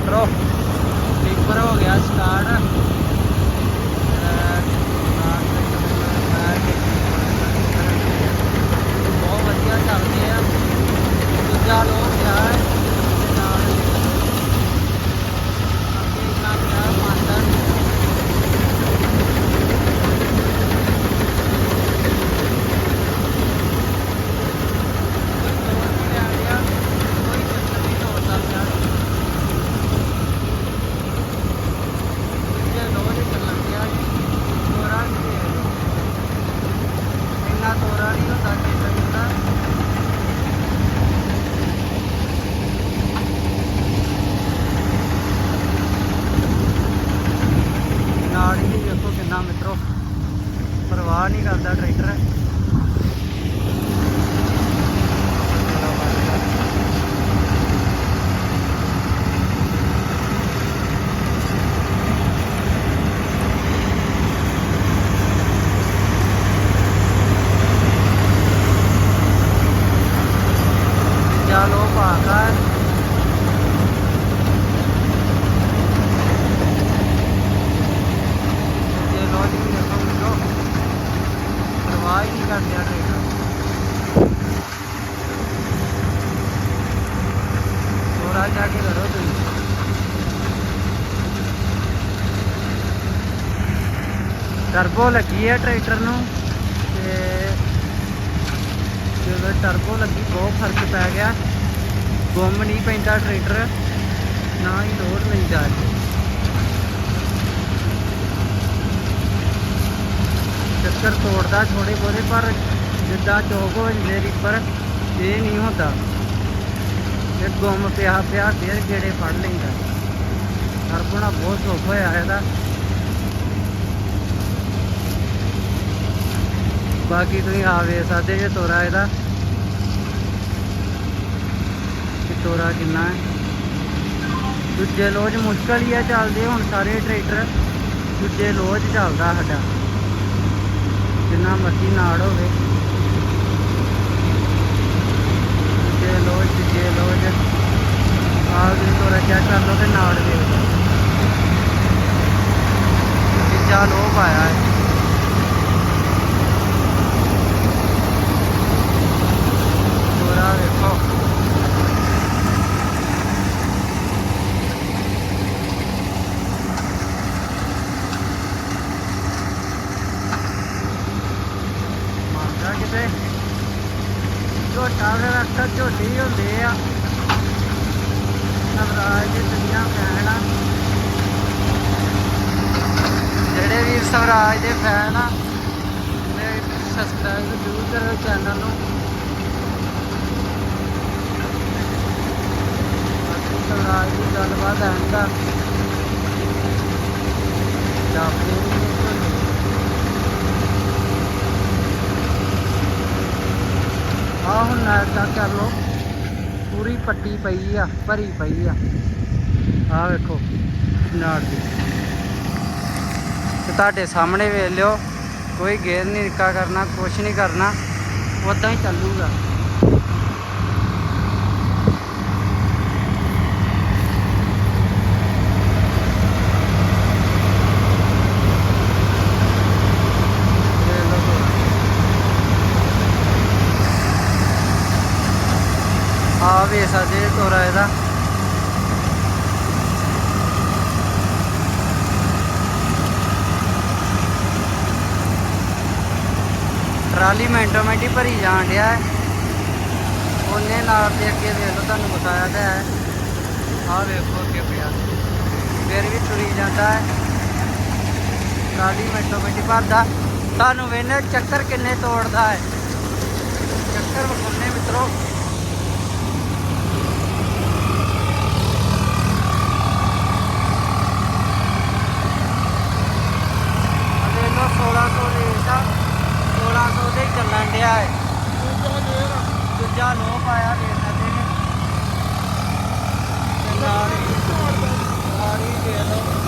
ਮਿੱਤਰੋ ਪੇਪਰ ਹੋ ਗਿਆ ਸਟਾਰਟ ਬਹੁਤ ਵਧੀਆ ਚੱਲਦੇ ਆ ਦੂਜਾ ਲੋਕ ਗਿਆ ਹੈ ਤੇ ਨਾਲ ਅੱਗੇ ਇਨਾ ਗਿਆ ਮਾਂਡਰ ਕੋਈ ਚੱਕਰ ਨਹੀਂ ਹੋਦਾ ਪਿਆ ਜੇ ਲੋਜ ਚੱਲਣ ਗਿਆ ਤੋਰਾ ਨਹੀਂ ਇੰਨਾ ਤੋਰਾ ਨਹੀਂ ਹੁੰਦਾ ਕਿ ਸਕਦਾ ਨਾੜੀ ਵੀ ਵੇਖੋ ਕਿੰਨਾ ਮਿੱਤਰੋ, ਪਰਵਾਹ ਨਹੀਂ ਕਰਦਾ ਟਰੈਕਟਰ ਚਲੋ ਭਾਗਾ ਜੇ ਲੋਜ ਵੀ ਦੇਖੋ ਮਿੱਤਰੋ ਪਰਵਾਹ ਹੀ ਨਹੀਂ ਕਰਦਿਆ ਟਰੈਕਟਰ ਥੋੜਾ ਜਾ ਕੇ ਕਰੋ ਤੁਸੀਂ। ਟਰਬੋ ਲੱਗੀ ਹੈ ਟਰੈਕਟਰ ਨੂੰ ਤੇ ਜਦੋਂ ਟਰਬੋ ਲੱਗੀ ਬਹੁਤ ਫ਼ਰਕ ਪੈ ਗਿਆ। ਗੁੰਮ ਨਹੀਂ ਪੈਂਦਾ ਟਰੈਕਟਰ ਨਾ ਹੀ ਲੋਡ ਲੈਂਦਾ ਚੱਕਰ ਤੋੜਦਾ ਥੋੜੇ ਬੋਲੇ ਪਰ ਜਿੱਦਾਂ ਚੌਕ ਹੋ ਜਾਂਦੇ ਰੀਪਰ ਇਹ ਨਹੀਂ ਹੁੰਦਾ। ਇਹ ਗੁੰਮ ਪਿਆ ਪਿਆ ਫੇਰ ਗੇੜੇ ਫੜ ਲੈਂਦਾ। ਟਰਬੋ ਬਹੁਤ ਸੁੱਖ ਹੋਇਆ ਇਹਦਾ। ਬਾਕੀ ਤੁਸੀਂ ਆ ਵੇਖ ਸਕਦੇ ਜੇ ਤੋਰਾ ਇਹਦਾ। ਕਿ ਤੋਰਾ ਕਿੰਨਾ ਹੈ। ਦੂਜੇ ਲੋਜ ਮੁਸ਼ਕਲ ਹੀ ਆ ਚੱਲਦੇ, ਹੁਣ ਸਾਰੇ ਟਰੈਕਟਰ ਦੂਜੇ ਲੋਜ ਚੱਲਦਾ ਸਾਡਾ। ਜਿੰਨਾ ਮਰਜ਼ੀ ਨਾੜ ਹੋਵੇ ਦੂਜੇ ਲੋਜ ਦੂਜੇ ਲੋਜ ਆਹ ਵੀ ਤੋਰਾ ਚੈੱਕ ਕਰ ਲਓ ਤੇ ਨਾੜ ਵੇਖ ਲਓ ਤੀਜਾ ਲੋਹ ਪਾਇਆ ਹੈ ਤੋਰਾ ਵੇਖੋ ਮਾਰਦਾ ਕਿਤੇ ਝੋਟਾ ਦੇ ਰੱਖਾ ਝੋਟੀ ਹੁੰਦੇ ਆ ਨਵਰਾਜ ਦੀ ਦੁਨੀਆ ਫੈਨ ਆ ਜਿਹੜੇ ਵੀਰ ਸਵਰਾਜ ਦੇ ਫੈਨ ਆ। ਮੇਰੇ ਸਬਸਕ੍ਰਾਈਬ ਜ਼ਰੂਰ ਕਰੋ ਚੈਨਲ ਨੂੰ। ਬਾਕੀ ਸਵਰਾਜ ਦੀ ਗੱਲਬਾਤ ਐਂਦਾ ਜਾਪਦੇ ਨਹੀਂ ਆ ਹੁਣ ਨਾੜ ਕਰ ਲਓ। ਪੂਰੀ ਪੱਟੀ ਪਈ ਆ, ਭਰੀ ਪਈ ਆ। ਆ ਵੇਖੋ, ਨਾੜ ਦੀ। ਤੁਹਾਡੇ ਸਾਹਮਣੇ ਵੇਖ ਲਿਓ। ਕੋਈ ਗੇਰ ਨਹੀਂ ਨਿੱਕਾ ਕਰਨਾ, ਕੁਛ ਨਹੀਂ ਕਰਨਾ। ਉਦਾਂ ਹੀ ਚੱਲੂਗਾ। ਦੇਖ ਲਓ ਤੋਰਾ। ਆ ਵੇ ਸਕਦੇ ਜੇ ਤੋਰਾ ਇਹਦਾ ਟਰਾਲੀ ਮਿੰਟੋ ਮਿੰਟ ਹੀ ਭਰੀ ਜਾਣ ਡਿਆ ਹੈ। ਉਹਨੇ ਨਾਲ ਦੇ ਅੱਗੇ ਦੇਖ ਲਓ, ਤੁਹਾਨੂੰ ਬਤਾਇਆ ਤਾਂ ਹੈ। ਆਹ ਵੇਖੋ ਅੱਗੇ ਪਿਆ। ਫਿਰ ਵੀ ਤੁਰੀ ਜਾਂਦਾ ਹੈ। ਟਰਾਲੀ ਮਿੰਟੋ ਮਿੰਟ ਹੀ ਭਰਦਾ। ਤੁਹਾਨੂੰ ਵੇਨੇ ਚੱਕਰ ਕਿੰਨੇ ਤੋੜਦਾ ਹੈ। ਚੱਕਰ ਵਿਖਾਉਣੇ ਮਿੱਤਰੋ। ਸਕੂਲ ਚੱਲਣ ਡਿਆ ਹੈ ਦੂਜਾ ਲੋ ਪਾਇਆ ਰੇਲ ਤੇ ਨੇ ਚੱਲਾ ਰਹੀ ਦੇ ਲੋ